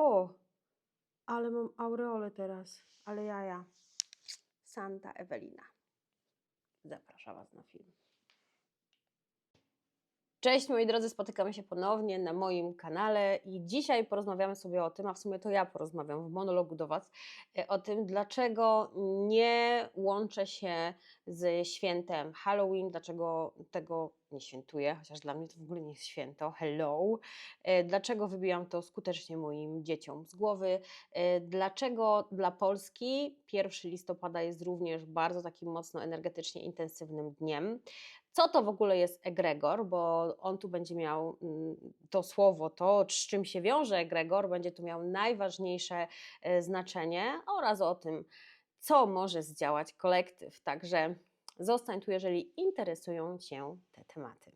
O, ale mam aureolę teraz, ale jaja. Santa Ewelina. Zapraszam Was na film. Cześć moi drodzy, spotykamy się ponownie na moim kanale i dzisiaj porozmawiamy sobie o tym, a w sumie to ja porozmawiam w monologu do Was, e, o tym, dlaczego nie łączę się z świętem Halloween, dlaczego tego nie świętuję, chociaż dla mnie to w ogóle nie jest święto, hello, E, dlaczego wybijam to skutecznie moim dzieciom z głowy, e, dlaczego dla Polski 1 listopada jest również bardzo takim mocno energetycznie intensywnym dniem, co to w ogóle jest egregor, bo on tu będzie miał mm, to słowo, to z czym się wiąże egregor, będzie tu miał najważniejsze e, znaczenie oraz o tym, co może zdziałać kolektyw. Także zostań tu, jeżeli interesują Cię te tematy.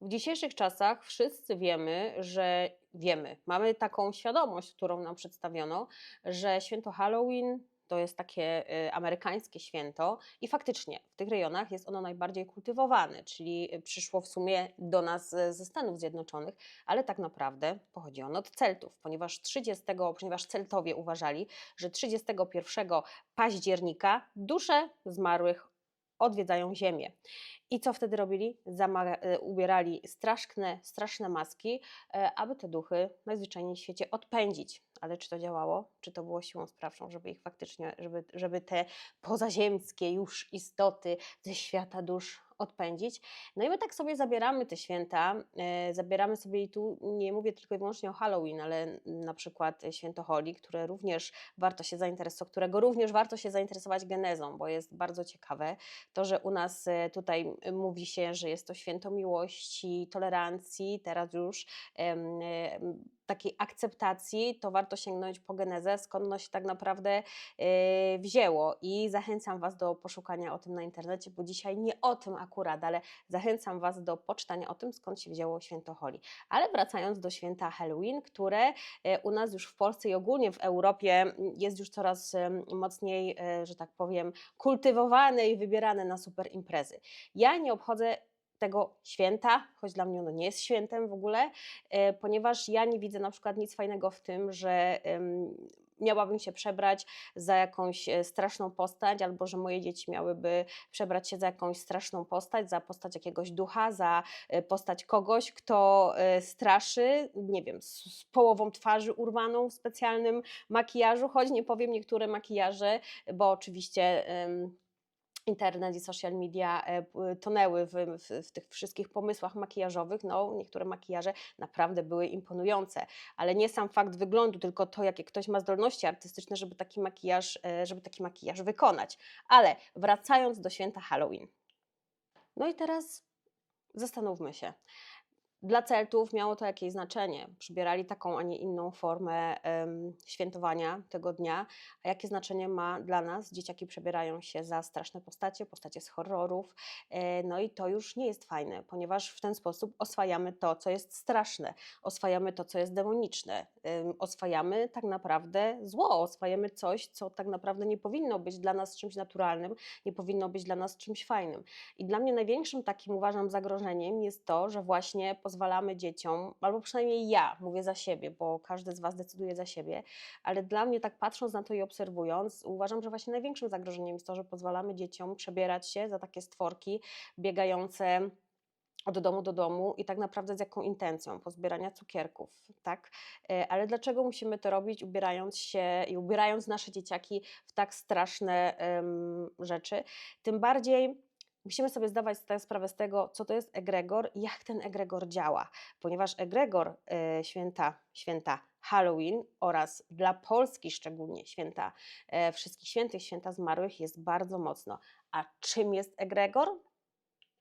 W dzisiejszych czasach wszyscy wiemy, że wiemy, mamy taką świadomość, którą nam przedstawiono, że święto Halloween to jest takie y, amerykańskie święto i faktycznie w tych rejonach jest ono najbardziej kultywowane, czyli y, przyszło w sumie do nas y, ze Stanów Zjednoczonych, ale tak naprawdę pochodzi ono od Celtów, ponieważ 30, ponieważ Celtowie uważali, że 31 października dusze zmarłych odwiedzają Ziemię. I co wtedy robili? Zama- e, ubierali straszne, straszne maski, e, aby te duchy najzwyczajniej w świecie odpędzić. Ale czy to działało? Czy to było siłą sprawczą, żeby ich faktycznie, żeby, żeby te pozaziemskie już istoty ze świata dusz odpędzić? No i my tak sobie zabieramy te święta, e, zabieramy sobie i tu nie mówię tylko i wyłącznie o Halloween, ale na przykład święto Holi, które również warto się zainteresować, którego również warto się zainteresować genezą, bo jest bardzo ciekawe. To, że u nas e, tutaj mówi się, że jest to święto miłości, tolerancji, teraz już em, takiej akceptacji, to warto sięgnąć po genezę, skąd ono się tak naprawdę e, wzięło. I zachęcam Was do poszukania o tym na internecie, bo dzisiaj nie o tym akurat, ale zachęcam Was do poczytania o tym, skąd się wzięło święto Holi. Ale wracając do święta Halloween, które e, u nas już w Polsce i ogólnie w Europie jest już coraz em, mocniej, e, że tak powiem, kultywowane i wybierane na super imprezy. Ja nie obchodzę tego święta, choć dla mnie ono nie jest świętem w ogóle, e, ponieważ ja nie widzę na przykład nic fajnego w tym, że miałabym się przebrać za jakąś e, straszną postać, albo że moje dzieci miałyby przebrać się za jakąś straszną postać, za postać jakiegoś ducha, za e, postać kogoś, kto straszy, nie wiem, z połową twarzy urwaną w specjalnym makijażu, choć nie powiem niektóre makijaże, bo oczywiście. Internet i social media e, tonęły w, w, w tych wszystkich pomysłach makijażowych. No, niektóre makijaże naprawdę były imponujące, ale nie sam fakt wyglądu, tylko to, jakie ktoś ma zdolności artystyczne, żeby taki makijaż, e, żeby taki makijaż wykonać. Ale wracając do święta Halloween. No i teraz zastanówmy się. Dla Celtów miało to jakieś znaczenie. Przybierali taką, a nie inną formę em, świętowania tego dnia. A jakie znaczenie ma dla nas? Dzieciaki przebierają się za straszne postacie, postacie z horrorów. E, No i to już nie jest fajne, ponieważ w ten sposób oswajamy to, co jest straszne, oswajamy to, co jest demoniczne, em, oswajamy tak naprawdę zło, oswajamy coś, co tak naprawdę nie powinno być dla nas czymś naturalnym, nie powinno być dla nas czymś fajnym. I dla mnie największym takim uważam zagrożeniem jest to, że właśnie pozwalamy dzieciom, albo przynajmniej ja mówię za siebie, bo każdy z Was decyduje za siebie, ale dla mnie tak patrząc na to i obserwując, uważam, że właśnie największym zagrożeniem jest to, że pozwalamy dzieciom przebierać się za takie stworki biegające od domu do domu i tak naprawdę z jaką intencją pozbierania cukierków, tak? E, Ale dlaczego musimy to robić, ubierając się i ubierając nasze dzieciaki w tak straszne em, rzeczy? Tym bardziej musimy sobie zdawać sprawę z tego, co to jest egregor i jak ten egregor działa, ponieważ egregor e, święta, święta Halloween oraz dla Polski szczególnie święta e, wszystkich świętych, święta zmarłych jest bardzo mocno. A czym jest egregor?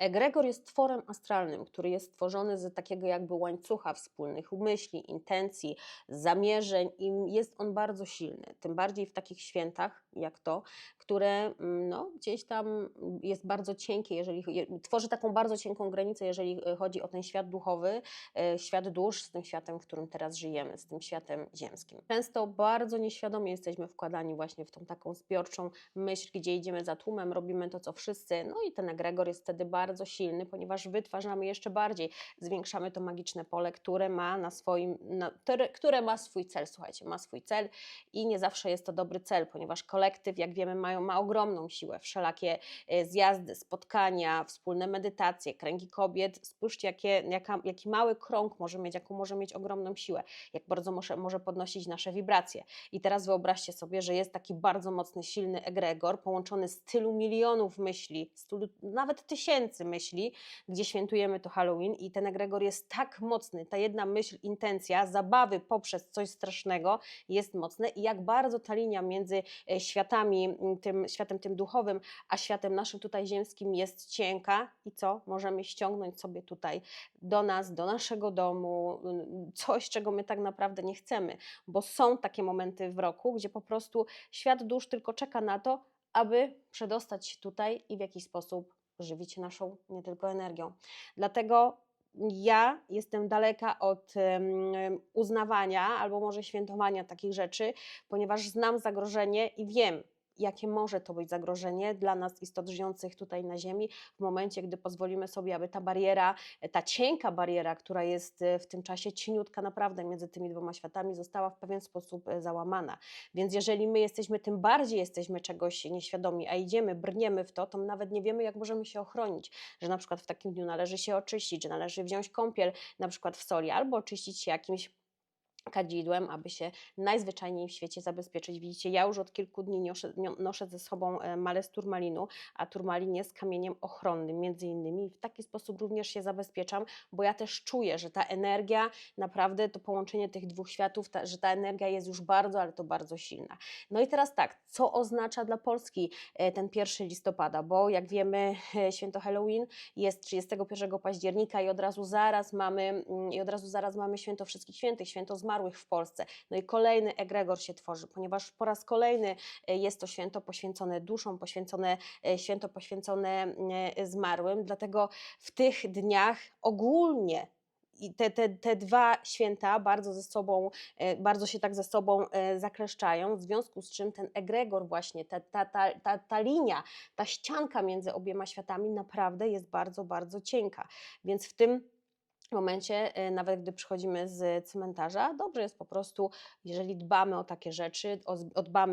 Egregor jest tworem astralnym, który jest stworzony z takiego jakby łańcucha wspólnych myśli, intencji, zamierzeń i jest on bardzo silny. Tym bardziej w takich świętach jak to, które mm, no, gdzieś tam jest bardzo cienkie, jeżeli je- tworzy taką bardzo cienką granicę, jeżeli chodzi o ten świat duchowy, e, świat dusz z tym światem, w którym teraz żyjemy, z tym światem ziemskim. Często bardzo nieświadomie jesteśmy wkładani właśnie w tą taką zbiorczą myśl, gdzie idziemy za tłumem, robimy to, co wszyscy, no i ten egregor jest wtedy bardzo bardzo silny, ponieważ wytwarzamy jeszcze bardziej, zwiększamy to magiczne pole, które ma na swoim, na, które- ma swój cel, słuchajcie, ma swój cel i nie zawsze jest to dobry cel, ponieważ kolektyw, jak wiemy, mają, ma ogromną siłę, wszelakie e, zjazdy, spotkania, wspólne medytacje, kręgi kobiet, spójrzcie, jakie, jaka, jaki mały krąg może mieć, jaką może mieć ogromną siłę, jak bardzo może, może podnosić nasze wibracje. I teraz wyobraźcie sobie, że jest taki bardzo mocny, silny egregor, połączony z tylu milionów myśli, tylu, nawet tysięcy myśli, gdzie świętujemy to Halloween i ten egregor jest tak mocny, ta jedna myśl, intencja, zabawy poprzez coś strasznego jest mocne i jak bardzo ta linia między e, światami, tym światem tym duchowym, a światem naszym tutaj ziemskim jest cienka i co? Możemy ściągnąć sobie tutaj do nas, do naszego domu, coś, czego my tak naprawdę nie chcemy, bo są takie momenty w roku, gdzie po prostu świat dusz tylko czeka na to, aby przedostać się tutaj i w jakiś sposób żywić naszą nie tylko energią. Dlatego ja jestem daleka od uznawania albo może świętowania takich rzeczy, ponieważ znam zagrożenie i wiem, jakie może to być zagrożenie dla nas, istot żyjących tutaj na Ziemi, w momencie, gdy pozwolimy sobie, aby ta bariera, ta cienka bariera, która jest e, w tym czasie cieniutka naprawdę między tymi dwoma światami, została w pewien sposób e, załamana. Więc jeżeli my jesteśmy, tym bardziej jesteśmy czegoś nieświadomi, a idziemy, brniemy w to, to nawet nie wiemy, jak możemy się ochronić, że na przykład w takim dniu należy się oczyścić, że należy wziąć kąpiel na przykład w soli, albo oczyścić się jakimś kadzidłem, aby się najzwyczajniej w świecie zabezpieczyć. Widzicie, ja już od kilku dni noszę, noszę ze sobą e, malę z turmalinu, a turmalin jest kamieniem ochronnym między innymi w taki sposób również się zabezpieczam, bo ja też czuję, że ta energia, naprawdę to połączenie tych dwóch światów, ta, że ta energia jest już bardzo, ale to bardzo silna. No i teraz tak, co oznacza dla Polski e, ten 1 listopada, bo jak wiemy e, święto Halloween jest 31 października i od razu zaraz mamy mm, i od razu zaraz mamy święto wszystkich świętych, święto zmarłych w Polsce. No i kolejny egregor się tworzy, ponieważ po raz kolejny e, jest to święto poświęcone duszom, poświęcone e, święto poświęcone e, zmarłym, dlatego w tych dniach ogólnie i te, te, te dwa święta bardzo ze sobą, bardzo się tak ze sobą zakleszczają, w związku z czym ten egregor właśnie, ta, ta, ta, ta, ta linia, ta ścianka między obiema światami naprawdę jest bardzo, bardzo cienka. Więc w tym momencie, e, nawet gdy przychodzimy z cmentarza, dobrze jest po prostu, jeżeli dbamy o takie rzeczy, o, z-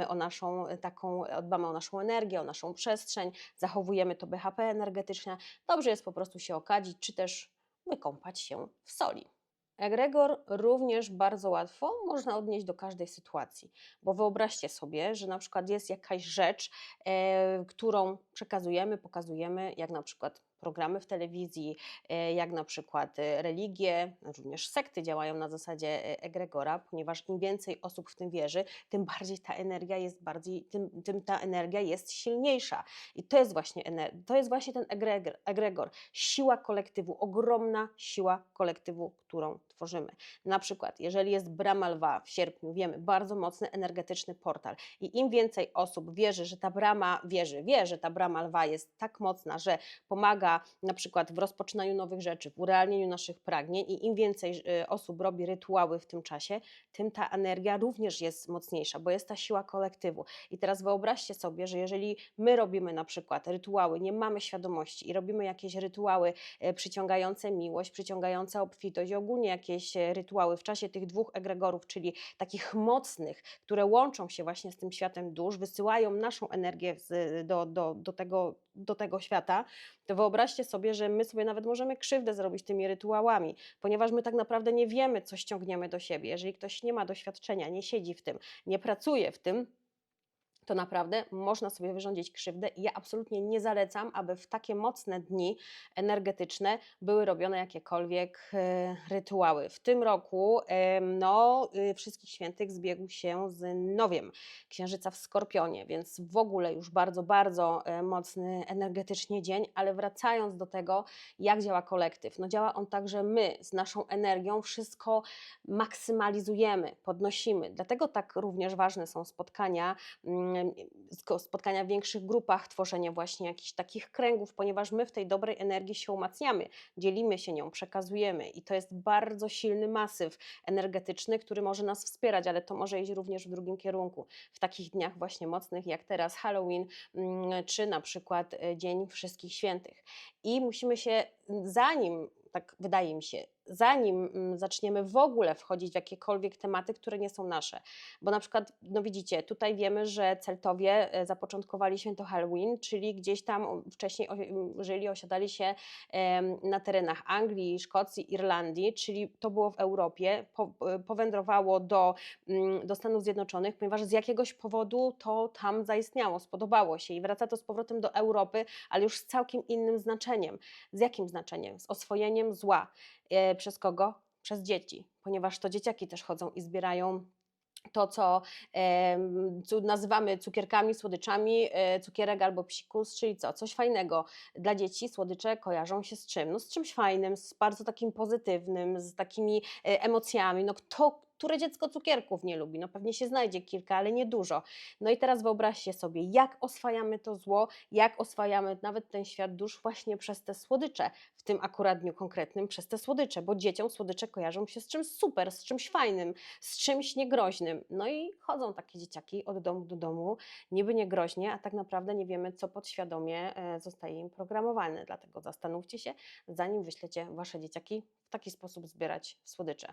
o naszą e, taką, e, dbamy o naszą energię, o naszą przestrzeń, zachowujemy to BHP energetyczne, dobrze jest po prostu się okadzić, czy też wykąpać się w soli. Egregor również bardzo łatwo można odnieść do każdej sytuacji, bo wyobraźcie sobie, że na przykład jest jakaś rzecz, e, którą przekazujemy, pokazujemy, jak na przykład programy w telewizji, e, jak na przykład e, religie, również sekty działają na zasadzie e, egregora, ponieważ im więcej osób w tym wierzy, tym bardziej ta energia jest bardziej, tym, tym ta energia jest silniejsza. I to jest właśnie, to jest właśnie ten egregor, egregor, siła kolektywu, ogromna siła kolektywu, którą tworzymy. Na przykład, jeżeli jest brama lwa w sierpniu, wiemy, bardzo mocny energetyczny portal i im więcej osób wierzy, że ta brama, wierzy, wie, że ta brama lwa jest tak mocna, że pomaga na przykład w rozpoczynaniu nowych rzeczy, w urealnieniu naszych pragnień i im więcej y, osób robi rytuały w tym czasie, tym ta energia również jest mocniejsza, bo jest ta siła kolektywu. I teraz wyobraźcie sobie, że jeżeli my robimy na przykład rytuały, nie mamy świadomości i robimy jakieś rytuały e, przyciągające miłość, przyciągające obfitość ogólnie jakieś e, rytuały w czasie tych dwóch egregorów, czyli takich mocnych, które łączą się właśnie z tym światem dusz, wysyłają naszą energię do, do, do, tego, do tego świata, to wyobraźcie sobie, że my sobie nawet możemy krzywdę zrobić tymi rytuałami, ponieważ my tak naprawdę nie wiemy, co ściągniemy do siebie. Jeżeli ktoś nie ma doświadczenia, nie siedzi w tym, nie pracuje w tym, to naprawdę można sobie wyrządzić krzywdę i ja absolutnie nie zalecam, aby w takie mocne dni energetyczne były robione jakiekolwiek e, rytuały. W tym roku no, y, wszystkich świętych zbiegł się z nowiem księżyca w Skorpionie, więc w ogóle już bardzo, bardzo e, mocny energetycznie dzień, ale wracając do tego, jak działa kolektyw. No działa on tak, że my z naszą energią wszystko maksymalizujemy, podnosimy. Dlatego tak również ważne są spotkania mm, spotkania w większych grupach, tworzenie właśnie jakichś takich kręgów, ponieważ my w tej dobrej energii się umacniamy, dzielimy się nią, przekazujemy i to jest bardzo silny masyw energetyczny, który może nas wspierać, ale to może iść również w drugim kierunku. W takich dniach właśnie mocnych jak teraz Halloween, mm, czy na przykład e, Dzień Wszystkich Świętych. I musimy się, zanim, tak wydaje mi się, zanim mm, zaczniemy w ogóle wchodzić w jakiekolwiek tematy, które nie są nasze, bo na przykład, no widzicie, tutaj wiemy, że Celtowie e, zapoczątkowali święto Halloween, czyli gdzieś tam wcześniej o- m, żyli, osiadali się na terenach Anglii, Szkocji, Irlandii, czyli to było w Europie, po, powędrowało do, mm, do Stanów Zjednoczonych, ponieważ z jakiegoś powodu to tam zaistniało, spodobało się i wraca to z powrotem do Europy, ale już z całkiem innym znaczeniem. Z jakim znaczeniem? Z oswojeniem zła. E, Przez kogo? Przez dzieci, ponieważ to dzieciaki też chodzą i zbierają to, co nazywamy cukierkami, słodyczami, e, cukierek albo psikus, czyli co? Coś fajnego. Dla dzieci słodycze kojarzą się z czym? No z czymś fajnym, z bardzo takim pozytywnym, z takimi e, emocjami. No kto, które dziecko cukierków nie lubi? No pewnie się znajdzie kilka, ale nie dużo. No i teraz wyobraźcie sobie, jak oswajamy to zło, jak oswajamy nawet ten świat dusz właśnie przez te słodycze, w tym akurat dniu konkretnym przez te słodycze, bo dzieciom słodycze kojarzą się z czymś super, z czymś fajnym, z czymś niegroźnym. No i chodzą takie dzieciaki od domu do domu, niby niegroźnie, a tak naprawdę nie wiemy, co podświadomie e, zostaje im programowane. Dlatego zastanówcie się, zanim wyślecie wasze dzieciaki w taki sposób zbierać słodycze.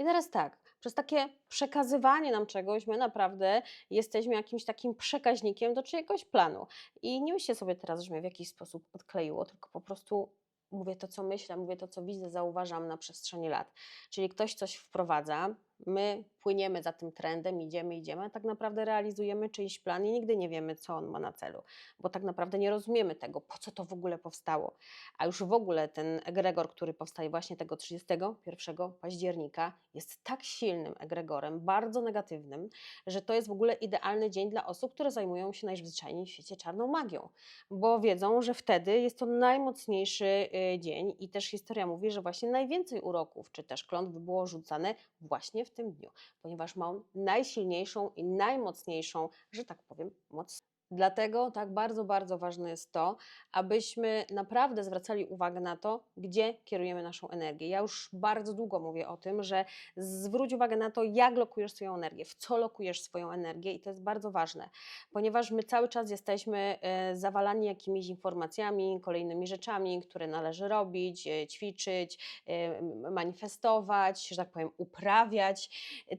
I teraz tak, przez takie przekazywanie nam czegoś, my naprawdę jesteśmy jakimś takim przekaźnikiem do czyjegoś planu. I nie myślcie sobie teraz, że mnie w jakiś sposób odkleiło, tylko po prostu mówię to, co myślę, mówię to, co widzę, zauważam na przestrzeni lat. Czyli ktoś coś wprowadza, my płyniemy za tym trendem, idziemy, idziemy, a tak naprawdę realizujemy czyjś plan i nigdy nie wiemy, co on ma na celu, bo tak naprawdę nie rozumiemy tego, po co to w ogóle powstało. A już w ogóle ten egregor, który powstaje właśnie tego 31 października, jest tak silnym egregorem, bardzo negatywnym, że to jest w ogóle idealny dzień dla osób, które zajmują się najzwyczajniej w świecie czarną magią, bo wiedzą, że wtedy jest to najmocniejszy y, dzień i też historia mówi, że właśnie najwięcej uroków czy też klątw było rzucane właśnie w tym dniu, ponieważ ma on najsilniejszą i najmocniejszą, że tak powiem, moc. Dlatego tak bardzo, bardzo ważne jest to, abyśmy naprawdę zwracali uwagę na to, gdzie kierujemy naszą energię. Ja już bardzo długo mówię o tym, że zwróć uwagę na to, jak lokujesz swoją energię, w co lokujesz swoją energię i to jest bardzo ważne, ponieważ my cały czas jesteśmy e, zawalani jakimiś informacjami, kolejnymi rzeczami, które należy robić, e, ćwiczyć, e, manifestować, że tak powiem, uprawiać.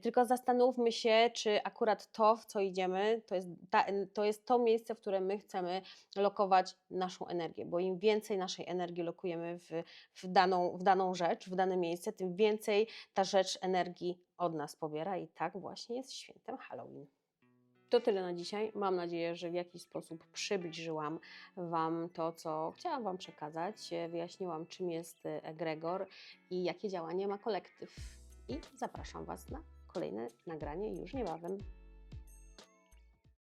Tylko zastanówmy się, czy akurat to, w co idziemy, to jest, ta, to jest to miejsce, w które my chcemy lokować naszą energię, bo im więcej naszej energii lokujemy w, w, daną, w daną rzecz, w dane miejsce, tym więcej ta rzecz energii od nas pobiera i tak właśnie jest świętem Halloween. To tyle na dzisiaj. Mam nadzieję, że w jakiś sposób przybliżyłam Wam to, co chciałam Wam przekazać. Wyjaśniłam, czym jest e, egregor i jakie działanie ma kolektyw. I zapraszam Was na kolejne nagranie już niebawem.